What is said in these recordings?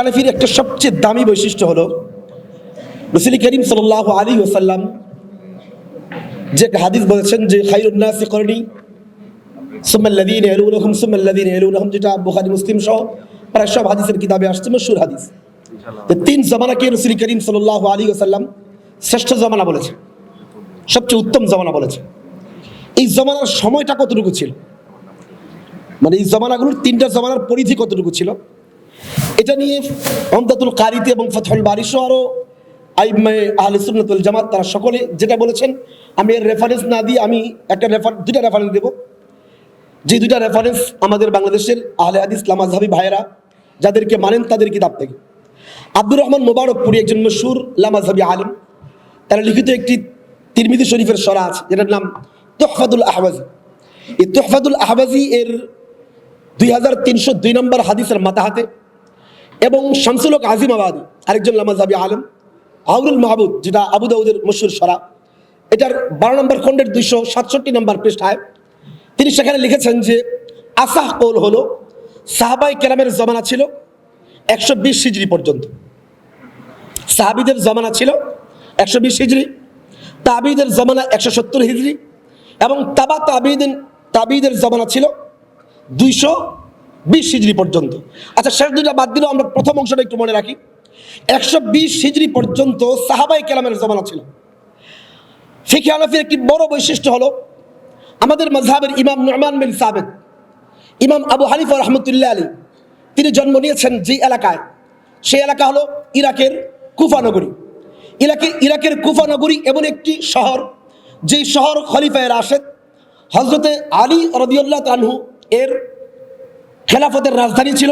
হানাফির একটা সবচেয়ে দামি বৈশিষ্ট্য হলো রসুল করিম সাল আলী ওসাল্লাম যে হাদিস বলেছেন যে খাইরুন্নাস করণী সুম্মাল্লাদিন এলুলহম সুম্মাল্লাদিন এলুলহম যেটা বুখারি মুসলিম সহ প্রায় সব হাদিসের কিতাবে আসছে মশুর হাদিস। তিন জমানাকে রসুল করিম সাল আলী ওসাল্লাম শ্রেষ্ঠ জমানা বলেছে সবচেয়ে উত্তম জমানা বলেছে। এই জমানার সময়টা কতটুকু ছিল? মানে এই জমানাগুলোর তিনটা জমানার পরিধি কতটুকু ছিল? এটা নিয়ে অমদাতুল কারিতে এবং ফথল বারিশ আরও আইমাে আহলে জামাত, তারা সকলে যেটা বলেছেন, আমি এর রেফারেন্স না দিয়ে আমি একটা রেফার দুটা রেফারেন্স দেব। যে দুটা রেফারেন্স আমাদের বাংলাদেশের আহলে হাদিস লামাজহাবি ভাইয়েরা, যাদেরকে মানেন তাদের কিতাব থেকে। আব্দুর রহমান মোবারকপুরি একজন মশুর লামাজহাবি আলেম, তারা লিখিত একটি তিরমিদি শরীফের সরা আছে, যেটার নাম তোহফাদুল আহবাজি। এই তোহফাদুল আহবাজি এর দুই হাজার তিনশো দুই নম্বর হাদিসের মাতাহাতে এবং শামসুলক আজিমাবাদী, আরেকজন লামাজাবি আলম, আউরুল মাহবুদ যেটা আবু দাউদের মশুর সরা। এটার বারো নম্বর খণ্ডের দুইশো সাতষট্টি নম্বর পৃষ্ঠায় তিনি সেখানে লিখেছেন যে, আসাহ কৌল হলো, সাহাবাই কেরামের জমানা ছিল একশো বিশ হিজড়ি পর্যন্ত। সাহাবিদের জমানা ছিল একশো বিশ হিজড়ি, তাবিদের জমানা একশো সত্তর হিজড়ি, এবং তাবা তাবিদিন, তাবিদের জমানা ছিল দুইশো বিশ হিজড়ি পর্যন্ত। আচ্ছা শেষ দুইটা বাদ দিলেও আমরা প্রথম অংশটা একটু মনে রাখি। একশো বিশ হিজড়ি পর্যন্ত সাহাবাই কেলামের জমানা ছিল। ফিকে আলফির একটি বড় বৈশিষ্ট্য হলো, আমাদের মজহাবের ইমাম নুরমান বিন সাবেদ ইমাম আবু হানিফা রহমতুল্লাহ আলী তিনি জন্ম নিয়েছেন যে এলাকায়। সেই এলাকা হলো ইরাকের কুফানগরী ইরাকে, ইরাকের কুফানগরী এমন একটি শহর, যেই শহর খলিফায় রাশেদ হজরতে আলী রদিউল্লাহ তানহু এর খেলাফতের রাজধানী ছিল।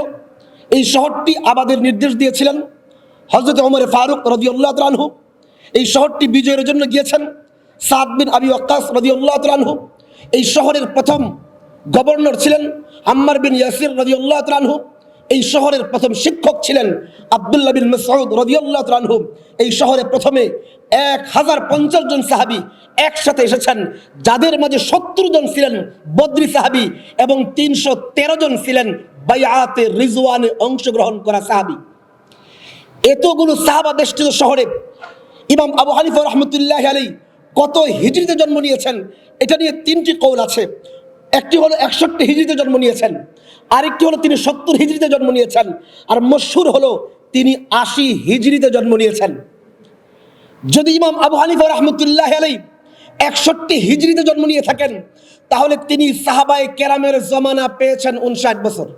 এই শহরটি আবাদের নির্দেশ দিয়েছিলেন হজরত ওমরে ফারুক রদিউল্লাহ রানহু এই শহরটি বিজয়ের জন্য গিয়েছেন সাদ বিন আবি ওয়াক্কাস রদিউল্লাহ রানহু এই শহরের প্রথম গভর্নর ছিলেন আম্মার বিন ইয়াসির রদিউল্লাহ তানহু এই শহরের প্রথম শিক্ষক ছিলেন আবদুল্লাহ বিন মসউদ রদিউল্লাহ তানহু এই শহরে প্রথমে এক হাজার পঞ্চাশ জন সাহাবি একসাথে এসেছেন, যাদের মাঝে সত্তর জন ছিলেন বদ্রি সাহাবি এবং তিনশো তেরো জন ছিলেন বাইয়াতে রিজওয়ানে অংশগ্রহণ করা সাহাবি। এতগুলো সাহাবা বেষ্টিত শহরে ইমাম আবু হানিফা রহমতুল্লাহ আলী কত হিজড়িতে জন্ম নিয়েছেন, এটা নিয়ে তিনটি কৌল আছে। একটি হলো একষট্টি হিজড়িতে জন্ম নিয়েছেন। আরেকটি হলো তিনি সত্তর হিজড়িতে জন্ম নিয়েছেন, আর মশুর হলো তিনি আশি হিজড়িতে জন্ম নিয়েছেন। যদি ইমাম আবু হানিফা রহমতুল্লাহ আলী একষট্টি হিজড়িতে জন্ম নিয়ে থাকেন, তাহলে তিনি সাহাবায় কেরামের জমানা পেয়েছেন উনষাট বছর।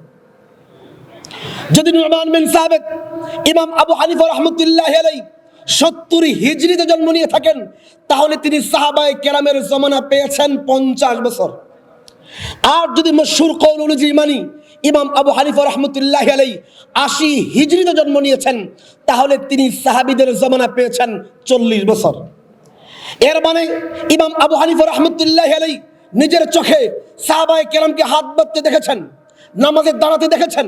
যদি নুরমান বিন সাবেক ইমাম আবু হানিফা রহমতুল্লাহ আলাই সত্তর হিজড়িতে জন্ম নিয়ে থাকেন, তাহলে তিনি সাহাবায় কেরামের জমানা পেয়েছেন পঞ্চাশ বছর। আর যদি মশুর কৌল অনুযায়ী মানি, ইমাম আবু হানিফা রহমতুল্লাহ আলাই আশি হিজড়িতে জন্ম নিয়েছেন, তাহলে তিনি সাহাবিদের জমানা পেয়েছেন চল্লিশ বছর। এর মানে ইমাম আবু হানিফা রহমতুল্লাহ আলাই নিজের চোখে সাহাবায় কেরামকে হাত বাঁধতে দেখেছেন, নামাজের দাঁড়াতে দেখেছেন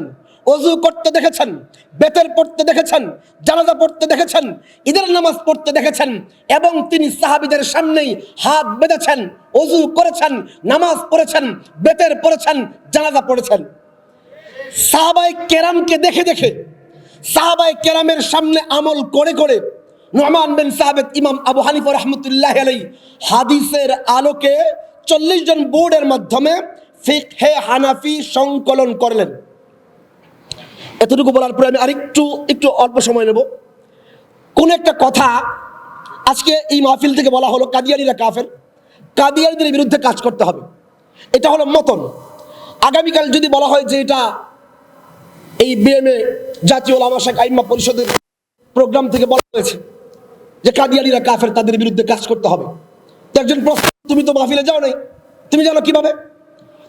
অজু করতে দেখেছেন, বেতের পড়তে দেখেছেন, জানাজা পড়তে দেখেছেন, ঈদের নামাজ পড়তে দেখেছেন এবং তিনি সাহাবিদের সামনেই হাত বেঁধেছেন অজু করেছেন, নামাজ পড়েছেন, বেতের পড়েছেন, জানাজা পড়েছেন। সাহাবাই কেরামকে দেখে দেখে সাহাবাই কেরামের সামনে আমল করে করে নোমান বিন সাহাবেদ ইমাম আবু হানিফা রহমতুল্লাহ আলাই হাদিসের আলোকে চল্লিশ জন বোর্ডের মাধ্যমে ফিকহে হানাফি সংকলন করলেন। এতটুকু বলার পরে আমি আরেকটু, একটু অল্প সময় নেব। কোন একটা কথা আজকে এই মাহফিল থেকে বলা হলো কাদিয়ানিরা কাফের। কাদিয়ানিদের বিরুদ্ধে কাজ করতে হবে। এটা হলো মতন। আগামীকাল যদি বলা হয় যে এটা এই বিএমএ জাতীয় ওলামা শেখ আইম্মা পরিষদের প্রোগ্রাম থেকে বলা হয়েছে যে কাদিয়ানিরা কাফের, তাদের বিরুদ্ধে কাজ করতে হবে। তো একজন প্রশ্ন, তুমি তো মাহফিলে যাও নাই তুমি জানো কীভাবে?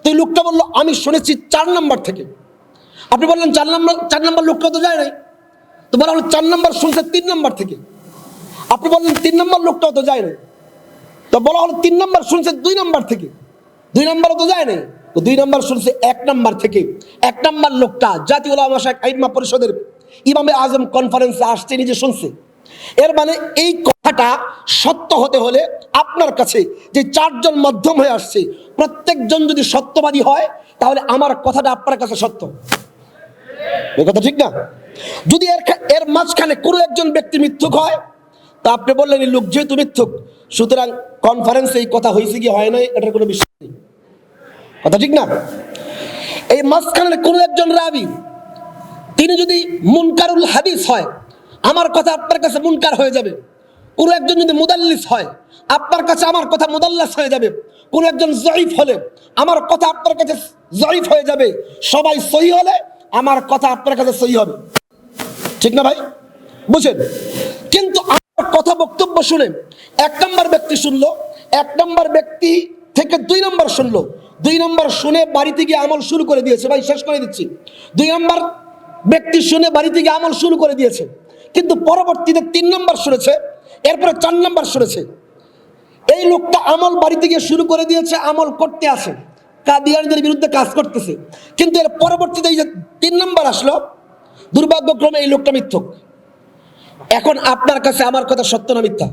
তো লোকটা বলল, আমি শুনেছি চার নাম্বার থেকে। আপনি বললেন চার নম্বর চার নম্বর লোকটা তো যায় নাই তো বলা হলো চার নম্বর শুনছে তিন নম্বর থেকে। আপনি বললেন তিন নম্বর লোকটাও তো যায় নাই তো বলা হলো তিন নম্বর শুনছে দুই নম্বর থেকে। দুই নম্বরও তো যায় নাই তো দুই নম্বর শুনছে এক নম্বর থেকে। এক নম্বর লোকটা জাতীয় ওলামা শেখ আইমা পরিষদের ইমামে আজম কনফারেন্সে আসছে নিজে শুনছে। এর মানে এই কথাটা সত্য হতে হলে আপনার কাছে যে চারজন মাধ্যম হয়ে আসছে, প্রত্যেকজন যদি সত্যবাদী হয়, তাহলে আমার কথাটা আপনার কাছে সত্য। এ কথা ঠিক না? যদি এর এর মাঝখানে কোনো একজন ব্যক্তি মিথ্যুক হয়, তা আপনি বললেন, এই লোক যেহেতু মিথ্যুক, সুতরাং কনফারেন্সে এই কথা হয়েছে কি, হয় নাই, এটার কোনো বিষয় নেই। কথা ঠিক না? এই মাঝখানে কোনো একজন রাবি, তিনি যদি মুনকারুল হাদিস হয়, আমার কথা আপনার কাছে মুনকার হয়ে যাবে। কোনো একজন যদি মুদাল্লিস হয়, আপনার কাছে আমার কথা মুদাল্লাস হয়ে যাবে। কোনো একজন জয়ীফ হলে, আমার কথা আপনার কাছে জয়ীফ হয়ে যাবে। সবাই সহি হলে আমার কথা আপনার কাছে সহি হবে। ঠিক না ভাই? বুঝেন কিন্তু আমার কথা বক্তব্য শুনে এক নম্বর ব্যক্তি শুনলো, এক নম্বর ব্যক্তি থেকে দুই নম্বর শুনলো। দুই নম্বর শুনে বাড়িতে গিয়ে আমল শুরু করে দিয়েছে। ভাই, শেষ করে দিচ্ছি। দুই নম্বর ব্যক্তি শুনে বাড়িতে গিয়ে আমল শুরু করে দিয়েছে। কিন্তু পরবর্তীতে তিন নম্বর শুনেছে, এরপরে চার নম্বর শুনেছে। এই লোকটা আমল বাড়িতে গিয়ে শুরু করে দিয়েছে, আমল করতে আসে। কাদিয়ানদের বিরুদ্ধে কাজ করতেছে। কিন্তু এর পরবর্তীতে এই যে তিন নম্বর আসলো, দুর্ভাগ্যক্রমে এই লোকটা মিথ্যক। এখন আপনার কাছে আমার কথা সত্য না মিথ্যা?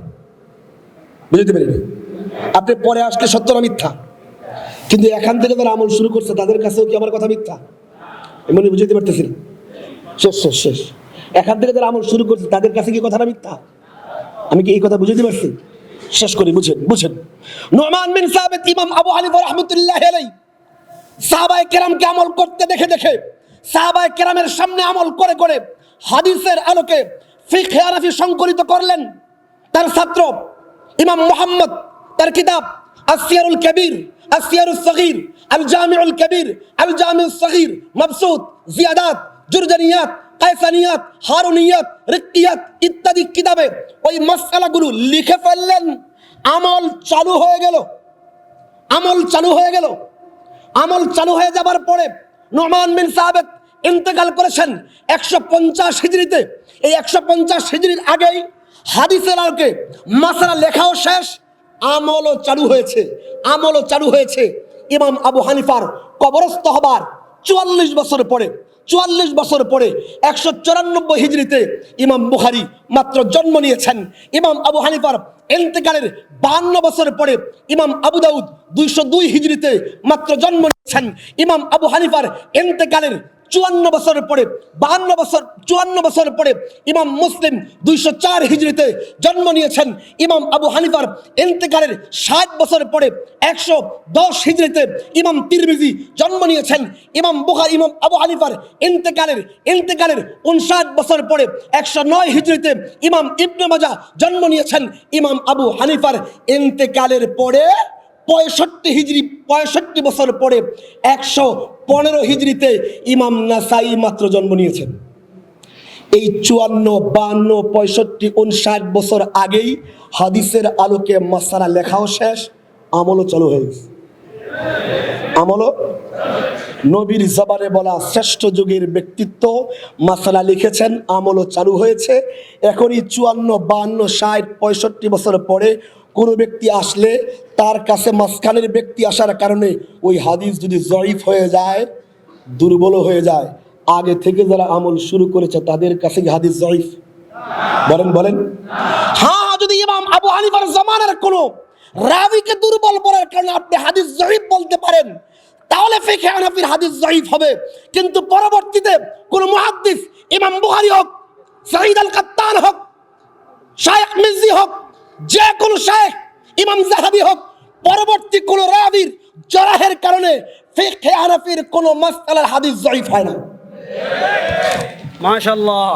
বুঝতে পারিনি আপনি পরে আসলে সত্য না মিথ্যা? কিন্তু এখান থেকে যারা আমল শুরু করছে, তাদের কাছেও কি আমার কথা মিথ্যা? এমনি বুঝতে পারতেছি না। শেষ শেষ শেষ। এখান থেকে যারা আমল শুরু করছে, তাদের কাছে কি কথাটা মিথ্যা? আমি কি এই কথা বুঝতে পারছি? শেষ করি, বুঝেন বুঝেন। নোমান বিন সাবিত, ইমাম আবু হানিফা রাহমাতুল্লাহ আলাইহি সাহাবায়ে কেরামকে আমল করতে দেখে দেখে, সাহাবায়ে কেরামের সামনে আমল করে করে হাদিসের আলোকে ফিকহে আরফি সংকলিত করলেন তার ছাত্র ইমাম মোহাম্মদ, তার কিতাব আসিয়ারুল কবির আসিয়ারুল সগীর আল জামিউল কবির আল জামিউল সগীর, মবসুত, জিয়াদাত জুরজানিয়াত কায়সানিয়াত, হারুনিয়াত, রিক্কিয়াত ইত্যাদি কিতাবে ওই মশালাগুলো লিখে ফেললেন। আমল চালু হয়ে গেল। আমল চালু হয়ে গেল। আমল চালু হয়ে যাবার পরে নোমান বিন সাহাবেদ ইন্তেকাল করেছেন একশো পঞ্চাশ হিজড়িতে। এই একশো পঞ্চাশ হিজড়ির আগেই হাদিসের আলোকে মাসালা লেখাও শেষ, আমলও চালু হয়েছে, আমলও চালু হয়েছে। ইমাম আবু হানিফার কবরস্থ হবার চুয়াল্লিশ বছর পরে চুয়াল্লিশ বছর পরে একশো চুরানব্বই হিজড়িতে ইমাম বুহারি মাত্র জন্ম নিয়েছেন। ইমাম আবু হানিফার এন্তেকালের বান্ন বছর পরে ইমাম আবু দাউদ দুইশো দুই হিজড়িতে মাত্র জন্ম নিয়েছেন। ইমাম আবু হানিফার এন্তেকালের চুয়ান্ন বছরের পরে, বাহান্ন বছর, চুয়ান্ন বছরের পরে ইমাম মুসলিম দুইশো চার হিজড়িতে জন্ম নিয়েছেন। ইমাম আবু হানিফার এন্তেকালের ষাট বছর পরে একশো দশ হিজড়িতে ইমাম তিরমিজি জন্ম নিয়েছেন। ইমাম বুখার, ইমাম আবু হানিফার এন্তেকালের এন্তেকালের উনষাট বছর পরে একশো নয় হিজড়িতে ইমাম ইবনে মাজা জন্ম নিয়েছেন। ইমাম আবু হানিফার এন্তেকালের পরে পঁয়ষট্টি হিজড়ি পঁয়ষট্টি বছর পরে একশো পনেরো হিজড়িতে ইমাম নাসাই মাত্র জন্ম নিয়েছেন। এই চুয়ান্ন, বান্ন, পঁয়ষট্টি, উনষাট বছর আগেই হাদিসের আলোকে মাসারা লেখাও শেষ, আমলও চালু হয়ে গেছে। আমলও? নবীর জবানে বলা শ্রেষ্ঠ যুগের ব্যক্তিত্ব মাসালা লিখেছেন, আমলও চালু হয়েছে। এখনই চুয়ান্ন, বান্ন, ষাট, পঁয়ষট্টি বছর পরে কোনো ব্যক্তি আসলে তার কাছে মাঝখানের ব্যক্তি আসার কারণে ওই হাদিস যদি জয়ীফ হয়ে যায়, দুর্বল হয়ে যায়, আগে থেকে যারা আমল শুরু করেছে তাদের কাছে হাদিস জয়ীফ? বলেন বলেন। হ্যাঁ যদি ইমাম আবু হানিফার জামানের কোনো রাবিকে দুর্বল বলার কারণে আপনি হাদিস জয়ীফ বলতে পারেন, তাহলে ফিকে হানাফির হাদিস জয়ীফ হবে। কিন্তু পরবর্তীতে কোন মুহাদ্দিস, ইমাম বুখারী হোক, সাঈদ আল কাত্তান হোক, শায়েখ মিজি হোক যে কোন শেখ ইমাম জাহাবি হোক, পরবর্তী কোন রাবির জরাহের কারণে ফিকে হানাফির কোন মাসআলার হাদিস জয়ীফ হয় না। মাশাল্লাহ